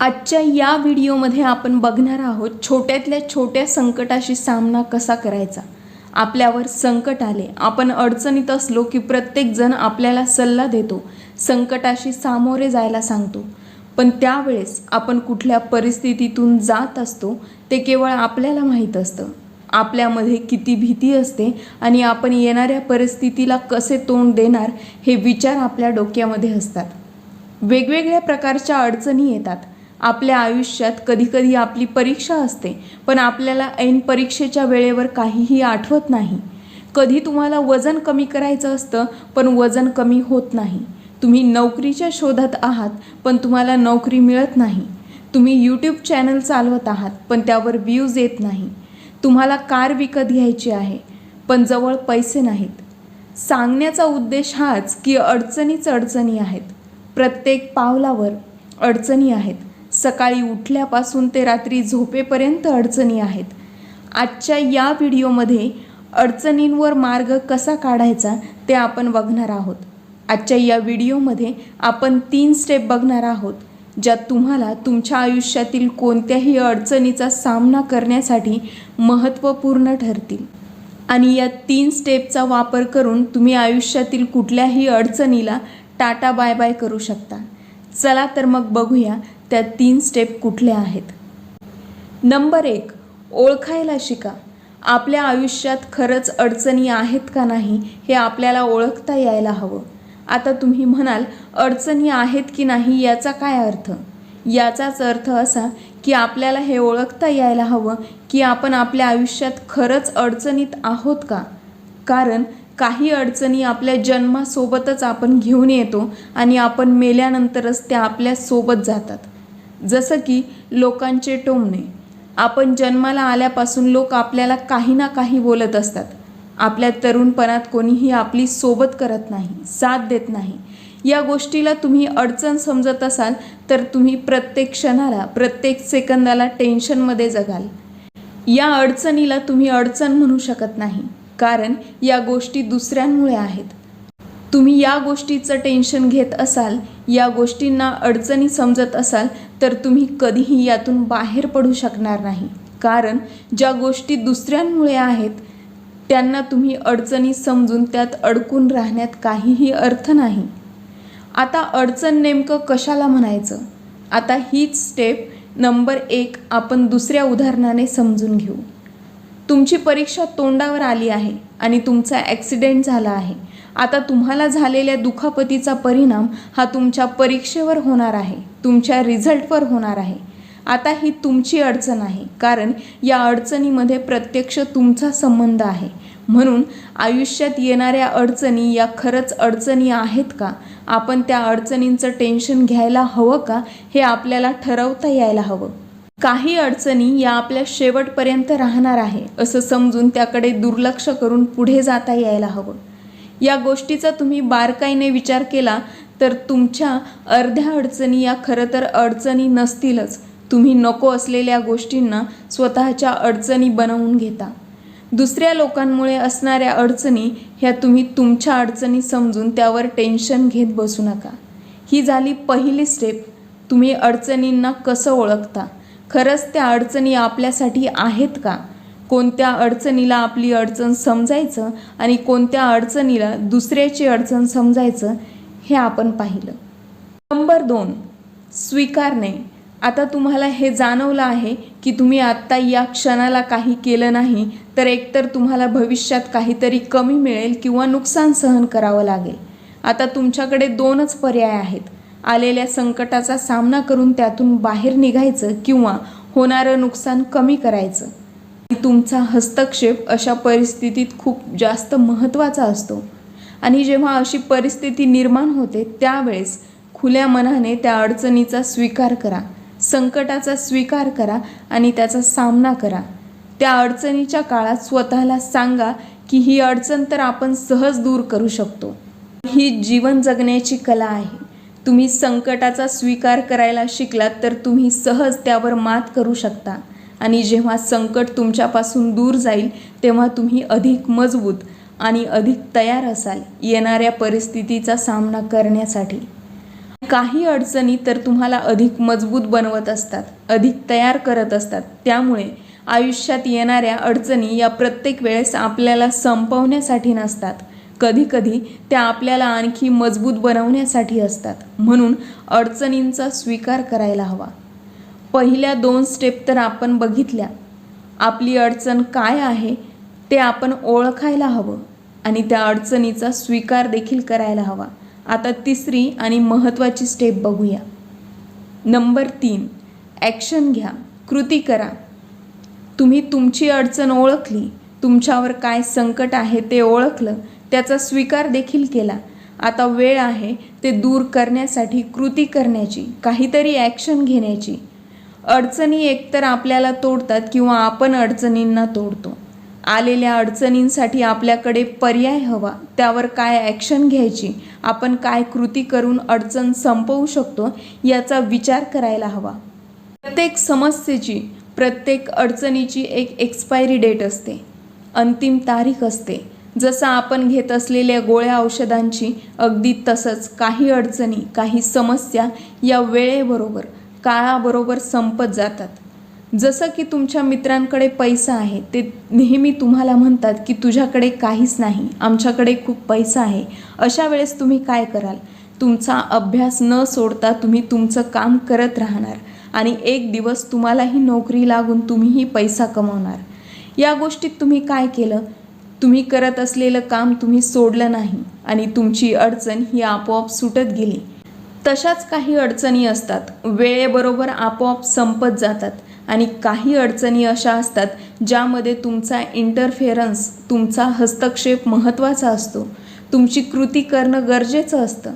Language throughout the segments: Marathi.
आजच्या या व्हिडिओमध्ये आपण बघणार आहोत छोट्यातल्या छोट्या संकटाशी सामना कसा करायचा. आपल्यावर संकट आले आपण अडचणीत असलो की प्रत्येकजण आपल्याला सल्ला देतो संकटाशी सामोरे जायला सांगतो. पण त्यावेळेस आपण कुठल्या परिस्थितीतून जात असतो ते केवळ आपल्याला माहीत असतं. आपल्यामध्ये किती भीती असते आणि आपण येणाऱ्या परिस्थितीला कसे तोंड देणार हे विचार आपल्या डोक्यामध्ये असतात. वेगवेगळ्या प्रकारच्या अडचणी येतात आपल्या आयुष्यात कधीकधी आपली परीक्षा असते पण आपल्याला ऐन परीक्षेच्या वेळेवर काहीही आठवत नाही. कधी तुम्हाला वजन कमी करायचं असतं पण वजन कमी होत नाही. तुम्ही नोकरीच्या शोधात आहात पण तुम्हाला नोकरी मिळत नाही. तुम्ही यूट्यूब चॅनल चालवत आहात पण त्यावर व्ह्यूज येत नाही. तुम्हाला कार विकत घ्यायची आहे पण जवळ पैसे नाहीत. सांगण्याचा उद्देश हाच की अडचणीच अडचणी आहेत. प्रत्येक पावलावर अडचणी आहेत. सकाळी उठल्यापासून ते रात्री झोपेपर्यंत अडचणी आहेत. आजच्या या व्हिडिओमध्ये अडचणींवर मार्ग कसा काढायचा ते आपण बघणार आहोत. आजच्या या व्हिडिओमध्ये आपण तीन स्टेप बघणार आहोत ज्यात तुम्हाला तुमच्या आयुष्यातील कोणत्याही अडचणीचा सामना करण्यासाठी महत्त्वपूर्ण ठरतील. आणि या तीन स्टेपचा वापर करून तुम्ही आयुष्यातील कुठल्याही अडचणीला टाटा बाय बाय करू शकता. चला तर मग बघूया त्या तीन स्टेप कुठल्या आहेत? नंबर एक ओळखायला शिका. आपल्या आयुष्यात खरंच अडचणी आहेत का नाही हे आपल्याला ओळखता यायला हवं. आता तुम्ही म्हणाल अडचणी आहेत की नाही याचा काय अर्थ? याचाच अर्थ असा की आपल्याला हे ओळखता यायला हवं की आपण आपल्या आयुष्यात खरंच अडचणीत आहोत का? कारण काही अडचणी आपल्या जन्मासोबतच आपण घेऊन येतो आणि आपण मेल्यानंतरच त्या आपल्यासोबत जातात. जसं की लोकांचे टोमणे. आपण जन्माला आल्यापासून लोक आपल्याला काही ना काही बोलत असतात. आपल्या तरुणपणात कोणीही आपली सोबत करत नाही साथ देत नाही. या गोष्टीला तुम्ही अडचण समजत असाल तर तुम्ही प्रत्येक क्षणाला प्रत्येक सेकंदाला टेन्शनमध्ये जगाल. या अडचणीला तुम्ही अडचण म्हणू शकत नाही कारण या गोष्टी दुसऱ्यांमुळे आहेत. तुम्ही या गोष्टीचं टेन्शन घेत असाल या गोष्टींना अडचणी समजत असाल तर तुम्ही कधीही यातून बाहेर पडू शकणार नाही. कारण ज्या गोष्टी दुसऱ्यांमुळे आहेत त्यांना तुम्ही अडचणी समजून त्यात अडकून राहण्यात काहीही अर्थ नाही. आता अडचण नेमकं कशाला म्हणायचं? आता हीच स्टेप नंबर एक आपण दुसऱ्या उदाहरणाने समजून घेऊ. तुमची परीक्षा तोंडावर आली आहे आणि तुमचा ॲक्सिडेंट झाला आहे. आता तुम्हाला झालेल्या दुखापतीचा परिणाम हा तुमच्या परीक्षेवर होणार आहे तुमच्या रिझल्टवर होणार आहे. आता ही तुमची अडचण आहे कारण या अडचणीमध्ये प्रत्यक्ष तुमचा संबंध आहे. म्हणून आयुष्यात येणाऱ्या अडचणी या खरंच अडचणी आहेत का? आपण त्या अडचणींचं टेन्शन घ्यायला हवं का? हे आपल्याला ठरवता यायला हवं. काही अडचणी या आपल्या शेवटपर्यंत राहणार आहे असं समजून त्याकडे दुर्लक्ष करून पुढे जाता यायला हवं. या गोष्टीचा तुम्ही बारकाईने विचार केला तर तुमच्या अर्ध्या अडचणी या खरं तर अडचणी नसतीलच. तुम्ही नको असलेल्या गोष्टींना स्वतःच्या अडचणी बनवून घेता. दुसऱ्या लोकांमुळे असणाऱ्या अडचणी ह्या तुम्ही तुमच्या अडचणी समजून त्यावर टेन्शन घेत बसू नका. ही झाली पहिली स्टेप तुम्ही अडचणींना कसं ओळखता? खरंच त्या अडचणी आपल्यासाठी आहेत का? कोणत्या अडचणीला आपली अडचण समजायचं आणि कोणत्या अडचणीला दुसऱ्याची अडचण समजायचं हे आपण पाहिलं. नंबर दोन स्वीकारणे. आता तुम्हाला हे जाणवलं आहे की तुम्ही आत्ता या क्षणाला काही केलं नाही तर एकतर तुम्हाला भविष्यात काहीतरी कमी मिळेल किंवा नुकसान सहन करावं लागेल. आता तुमच्याकडे दोनच पर्याय आहेत. आलेल्या संकटाचा सामना करून त्यातून बाहेर निघायचं किंवा होणारं नुकसान कमी करायचं. तुमचा हस्तक्षेप अशा परिस्थितीत खूप जास्त महत्त्वाचा असतो. आणि जेव्हा अशी परिस्थिती निर्माण होते त्यावेळेस खुल्या मनाने त्या अडचणीचा स्वीकार करा संकटाचा स्वीकार करा आणि त्याचा सामना करा. त्या अडचणीच्या काळात स्वतःला सांगा की ही अडचण तर आपण सहज दूर करू शकतो. ही जीवन जगण्याची कला आहे. तुम्ही संकटाचा स्वीकार करायला शिकलात तर तुम्ही सहज त्यावर मात करू शकता. आणि जेव्हा संकट तुमच्यापासून दूर जाईल तेव्हा तुम्ही अधिक मजबूत आणि अधिक तयार असाल येणाऱ्या परिस्थितीचा सामना करण्यासाठी. काही अडचणी तर तुम्हाला अधिक मजबूत बनवत असतात अधिक तयार करत असतात. त्यामुळे आयुष्यात येणाऱ्या अडचणी या प्रत्येक वेळेस आपल्याला संपवण्यासाठी नसतात. कधीकधी त्या आपल्याला आणखी मजबूत बनवण्यासाठी असतात. म्हणून अडचणींचा स्वीकार करायला हवा. पहिल्या दोन स्टेप तर आपण बघितल्या. आपली अडचण काय आहे ते आपण ओळखायला हवं आणि त्या अडचणीचा स्वीकार देखील करायला हवा. आता तिसरी आणि महत्त्वाची स्टेप बघूया. नंबर तीन ॲक्शन घ्या कृती करा. तुम्ही तुमची अडचण ओळखली तुमच्यावर काय संकट आहे ते ओळखलं त्याचा स्वीकार देखील केला. आता वेळ आहे ते दूर करण्यासाठी कृती करण्याची काहीतरी ॲक्शन घेण्याची. अडचणी एकतर आपल्याला तोडतात किंवा आपण अडचणींना तोडतो. आलेल्या अडचणींसाठी आपल्याकडे पर्याय हवा त्यावर काय ॲक्शन घ्यायची आपण काय कृती करून अडचण संपवू शकतो याचा विचार करायला हवा. प्रत्येक समस्येची प्रत्येक अडचणीची एक एक्सपायरी डेट असते. अंतिम तारीख असते. जसं आपण घेत असलेल्या गोळ्या औषधांची अगदी तसंच काही अडचणी काही समस्या या वेळेबरोबर काळाबरोबर संपत जातात. जसं की तुमच्या मित्रांकडे पैसा आहे ते नेहमी तुम्हाला म्हणतात की तुझ्याकडे काहीच नाही आमच्याकडे खूप पैसा आहे. अशा वेळेस तुम्ही काय कराल? तुमचा अभ्यास न सोडता तुम्ही तुमचं काम करत राहणार आणि एक दिवस तुम्हालाही नोकरी लागून तुम्हीही पैसा कमवणार. या गोष्टीत तुम्ही काय केलं? तुम्ही करत असलेलं काम तुम्ही सोडलं नाही आणि तुमची अडचण ही आपोआप सुटत गेली. तशाच काही अडचणी असतात. वेळेबरोबर आपोआप संपत जातात आणि काही अडचणी अशा असतात ज्यामध्ये तुमचा इंटरफेरन्स तुमचा हस्तक्षेप महत्त्वाचा असतो. तुमची कृती करणं गरजेचं असतं.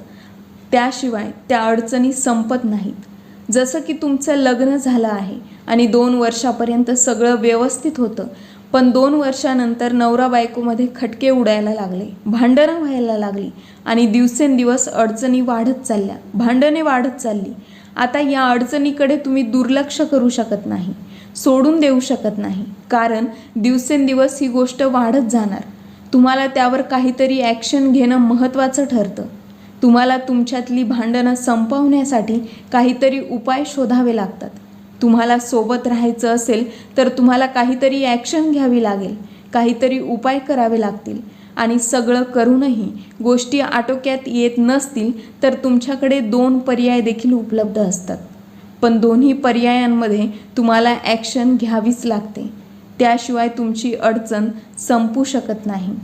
त्याशिवाय त्या अडचणी संपत नाहीत. जसं की तुमचं लग्न झालं आहे आणि दोन वर्षापर्यंत सगळं व्यवस्थित होतं पण दोन वर्षानंतर नवरा बायकोमध्ये खटके उडायला लागले भांडणं व्हायला लागली आणि दिवसेंदिवस अडचणी वाढत चालल्या. भांडणे वाढत चालली. आता या अडचणीकडे तुम्ही दुर्लक्ष करू शकत नाही सोडून देऊ शकत नाही. कारण दिवसेंदिवस ही गोष्ट वाढत जाणार. तुम्हाला त्यावर काहीतरी ॲक्शन घेणं महत्त्वाचं ठरतं. तुम्हाला तुमच्यातली भांडणं संपवण्यासाठी काहीतरी उपाय शोधावे लागतात. तुम्हाला सोबत राहायचं असेल तर तुम्हाला काहीतरी ॲक्शन घ्यावी लागेल काहीतरी उपाय करावे लागतील. आणि सगळं करूनही गोष्टी आटोक्यात येत नसतील तर तुमच्याकडे दोन पर्याय देखील उपलब्ध असतात. पण दोन्ही पर्यायांमध्ये तुम्हाला ॲक्शन घ्यावीच लागते. त्याशिवाय तुमची अडचण संपू शकत नाही.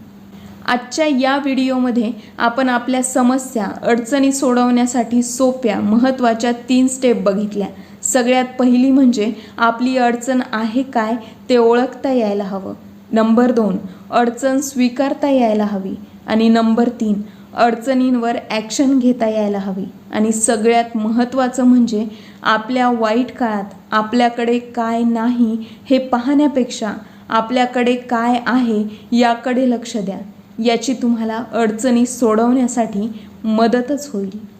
आजच्या या व्हिडिओमध्ये आपण आपल्या समस्या अडचणी सोडवण्यासाठी सोप्या महत्त्वाच्या तीन स्टेप बघितल्या. सगळ्यात पहिली म्हणजे आपली अडचण आहे काय ते ओळखता यायला हवं. नंबर दोन अडचण स्वीकारता यायला हवी. आणि नंबर तीन अडचणींवर ॲक्शन घेता यायला हवी. आणि सगळ्यात महत्त्वाचं म्हणजे आपल्या वाईट काळात आपल्याकडे काय नाही हे पाहण्यापेक्षा आपल्याकडे काय आहे याकडे लक्ष द्या. याची तुम्हाला अडचणी सोडवण्यासाठी मदतच होईल.